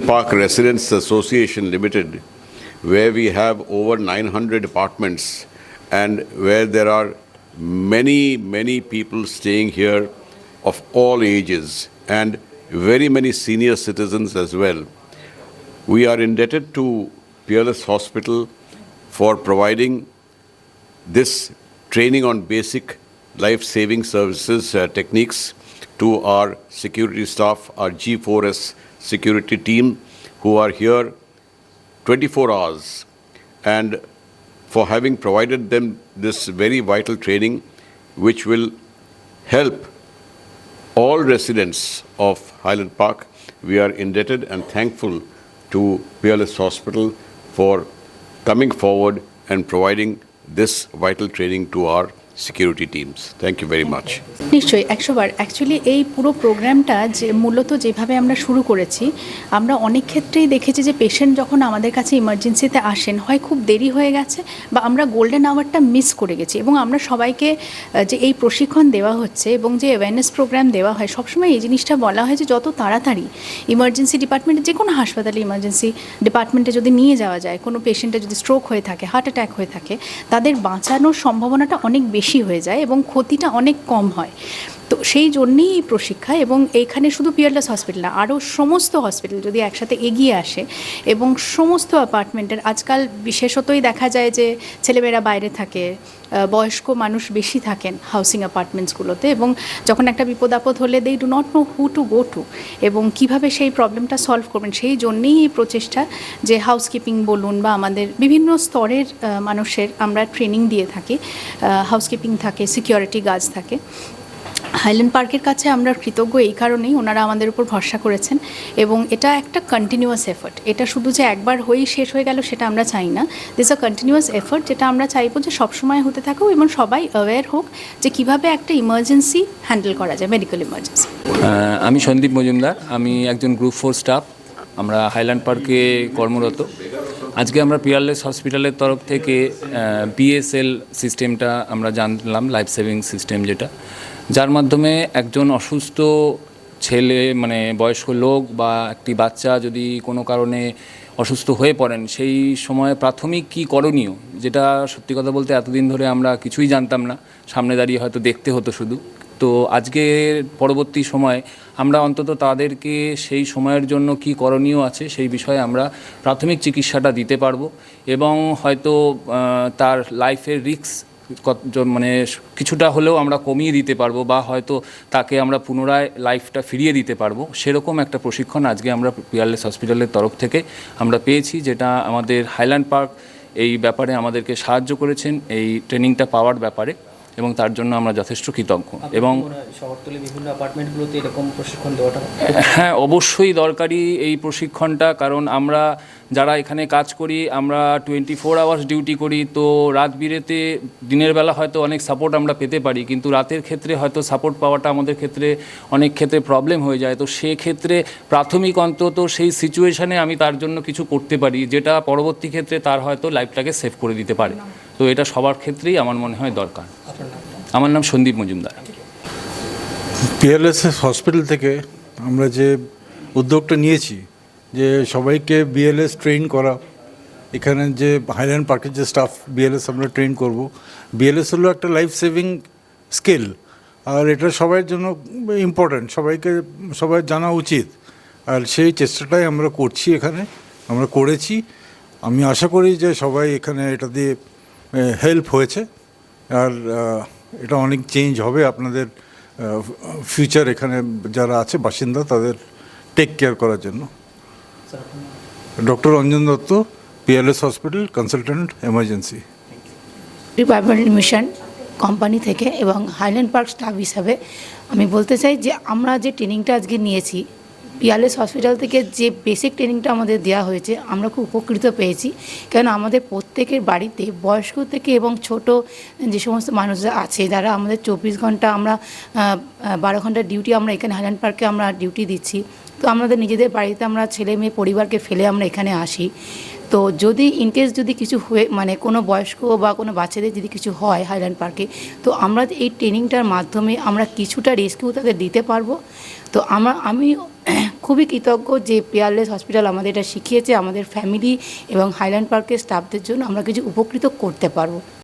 Park Residents Association Limited, where we have over 900 apartments and where there are many, many people staying here of all ages and very many senior citizens as well. We are indebted to Peerless Hospital for providing this training on basic life saving services uh, techniques to our security staff, our G4S security team, who are here 24 hours. And for having provided them this very vital training, which will help all residents of Highland Park. We are indebted and thankful to Peerless Hospital for coming forward and providing this vital training to our security teams thank you very much নিশ্চয়ই, একশোবার। Actually এই পুরো প্রোগ্রামটা যে, মূলত যেভাবে আমরা শুরু করেছি, আমরা অনেক ক্ষেত্রেই দেখেছি যে পেশেন্ট যখন আমাদের কাছে ইমার্জেন্সিতে আসেন, হয় খুব দেরি হয়ে গেছে বা আমরা গোল্ডেন আওয়ারটা মিস করে গেছি এবং আমরা সবাইকে যে এই প্রশিক্ষণ দেওয়া হচ্ছে এবং যে অ্যাওয়ারনেস প্রোগ্রাম দেওয়া হয়, সবসময় এই জিনিসটা বলা হয় যে, যত তাড়াতাড়ি ইমার্জেন্সি ডিপার্টমেন্টে যে কোনো হাসপাতালে ইমার্জেন্সি ডিপার্টমেন্টে যদি নিয়ে যাওয়া যায়, কোনো পেশেন্টের যদি স্ট্রোক হয়ে থাকে হার্ট অ্যাটাক হয়ে থাকে, তাদের বাঁচানোর সম্ভাবনাটা অনেক বেশি হয়ে যায় এবং ক্ষতিটা অনেক কম হয়। তো সেই জন্যেই এই প্রশিক্ষা এবং এইখানে শুধু পিয়ারলেস হসপিটাল না, আরও সমস্ত হসপিটাল যদি একসাথে এগিয়ে আসে এবং সমস্ত অ্যাপার্টমেন্টের আজকাল বিশেষতই দেখা যায় যে ছেলেমেয়েরা বাইরে থাকে বয়স্ক মানুষ বেশি থাকেন হাউসিং অ্যাপার্টমেন্টসগুলোতে এবং যখন একটা বিপদ আপদ হলে দেই do not know who to go to এবং কীভাবে সেই প্রবলেমটা সলভ করবেন, সেই জন্যেই এই প্রচেষ্টা যে হাউসকিপিং বলুন বা আমাদের বিভিন্ন স্তরের মানুষের আমরা ট্রেনিং দিয়ে থাকি হাউসকিপিং থাকে সিকিউরিটি গার্ডস থাকে। হাইল্যান্ড পার্কের কাছে আমরা কৃতজ্ঞ এই কারণেই ওনারা আমাদের উপর ভরসা করেছেন এবং এটা একটা কন্টিনিউয়াস এফর্ট এটা শুধু যে একবার হয়েই শেষ হয়ে গেল সেটা আমরা চাই না। দিস আ কন্টিনিউয়াস এফর্ট যেটা আমরা চাইব যে সবসময় হতে থাকুক এবং সবাই অ্যাওয়্যার হোক যে কীভাবে একটা ইমার্জেন্সি হ্যান্ডেল করা যায় মেডিকেল ইমার্জেন্সি আমি সন্দীপ মজুমদার, আমি একজন গ্রুপ ফোর স্টাফ আমরা হাইল্যান্ড পার্কে কর্মরত। আজকে আমরা পিয়ারলেস হসপিটালের তরফ থেকে পিএসএল সিস্টেমটা আমরা জানলাম লাইফ সেভিং সিস্টেম যেটা। যার মাধ্যমে একজন অসুস্থ ছেলে মানে বয়স্ক লোক বা একটি বাচ্চা যদি কোনো কারণে অসুস্থ হয়ে পড়েন, সেই সময় প্রাথমিক কি করণীয়? যেটা সত্যি কথা বলতে এতদিন ধরে আমরা কিছুই জানতাম না। সামনে দাঁড়িয়ে হয়তো দেখতে হতো শুধু। তো আজকে পরবর্তী সময় আমরা অন্তত তাদেরকে সেই সময়ের জন্য কি করণীয় আছে সেই বিষয়ে আমরা প্রাথমিক চিকিৎসাটা দিতে পারব এবং হয়তো তার লাইফের রিস্ক মানে কিছুটা হলেও আমরা কমিয়ে দিতে পারব বা হয়তো তাকে আমরা পুনরায় লাইফটা ফিরিয়ে দিতে পারব। সেরকম একটা প্রশিক্ষণ আজকে আমরা পিয়ারলেস হসপিটালের তরফ থেকে আমরা পেয়েছি, যেটা আমাদের হাইল্যান্ড পার্ক এই ব্যাপারে আমাদেরকে সাহায্য করেছেন, এই ট্রেনিংটা পাওয়ার ব্যাপারে। এবং তার জন্য আমরা যথেষ্ট কৃতজ্ঞ। এবং শহরতলি বিভিন্ন অ্যাপার্টমেন্টগুলোতে এরকম প্রশিক্ষণ দেওয়াটা হ্যাঁ অবশ্যই দরকারি এই প্রশিক্ষণটা কারণ আমরা যারা এখানে কাজ করি আমরা টোয়েন্টি ফোর আওয়ার্স ডিউটি করি তো রাত বিরেতে দিনের বেলা হয়তো অনেক সাপোর্ট আমরা পেতে পারি কিন্তু রাতের ক্ষেত্রে হয়তো সাপোর্ট পাওয়াটা আমাদের ক্ষেত্রে অনেক ক্ষেত্রে প্রবলেম হয়ে যায়। তো সেক্ষেত্রে প্রাথমিক অন্তত সেই সিচুয়েশানে আমি তার জন্য কিছু করতে পারি যেটা পরবর্তী ক্ষেত্রে তার হয়তো লাইফটাকে সেভ করে দিতে পারে। তো এটা সবার ক্ষেত্রেই আমার মনে হয় দরকার। আমার নাম সন্দীপ মজুমদার। পিএলএসএস হসপিটাল থেকে আমরা যে উদ্যোগটা নিয়েছি, যে সবাইকে বিএলএস ট্রেন করা, এখানে যে হাইল্যান্ড পার্কের যে স্টাফ, বিএলএস আমরা ট্রেন করব। বিএলএস হলো একটা লাইফ সেভিং স্কিল, আর এটা সবার জন্য ইম্পর্ট্যান্ট, সবাইকে, সবাই জানা উচিত। আর সেই চেষ্টাটাই আমরা করছি এখানে, আমরা করেছি। আমি আশা করি যে সবাই এখানে এটা দিয়ে হেল্প হয়েছে। আর এটা অনেক চেঞ্জ হবে আপনাদের ফিউচার এখানে যারা আছে, বাসিন্দা, তাদের টেক কেয়ার করার জন্য? Doctor Ranjan Dutta PLS hospital consultant emergency republic mission company থেকে এবং হাইল্যান্ড পার্ক স্টাফ হিসাবে আমি বলতে চাই যে, আমরা যে ট্রেনিংটা আজকে নিয়েছি পিয়ারলেস হসপিটাল থেকে যে বেসিক ট্রেনিংটা আমাদের দেওয়া হয়েছে, আমরা খুব উপকৃত পেয়েছি। কেন আমাদের প্রত্যেকের বাড়িতে বয়স্ক থেকে এবং ছোট যে সমস্ত মানুষরা আছে, যারা আমাদের চব্বিশ ঘণ্টা আমরা বারো ঘণ্টা ডিউটি আমরা এখানে হাইল্যান্ড পার্কে আমরা ডিউটি দিচ্ছি। তো আমাদের নিজেদের বাড়িতে আমরা ছেলে মেয়ে পরিবারকে ফেলে আমরা এখানে আসি। তো যদি ইনকেস যদি কিছু হয়ে মানে কোনো বয়স্ক বা কোনো বাচ্চাদের যদি কিছু হয় হাইল্যান্ড পার্কে, তো আমরা এই ট্রেনিংটার মাধ্যমে আমরা কিছুটা রেস্কিউ তাদের দিতে পারব। তো আমরা, আমি খুবই কৃতজ্ঞ যে পেয়ারলেস হসপিটাল আমাদের এটা শিখিয়েছে, আমাদের ফ্যামিলি এবং হাইল্যান্ড পার্কের স্টাফদের জন্য আমরা কিছু উপকৃত করতে পারব।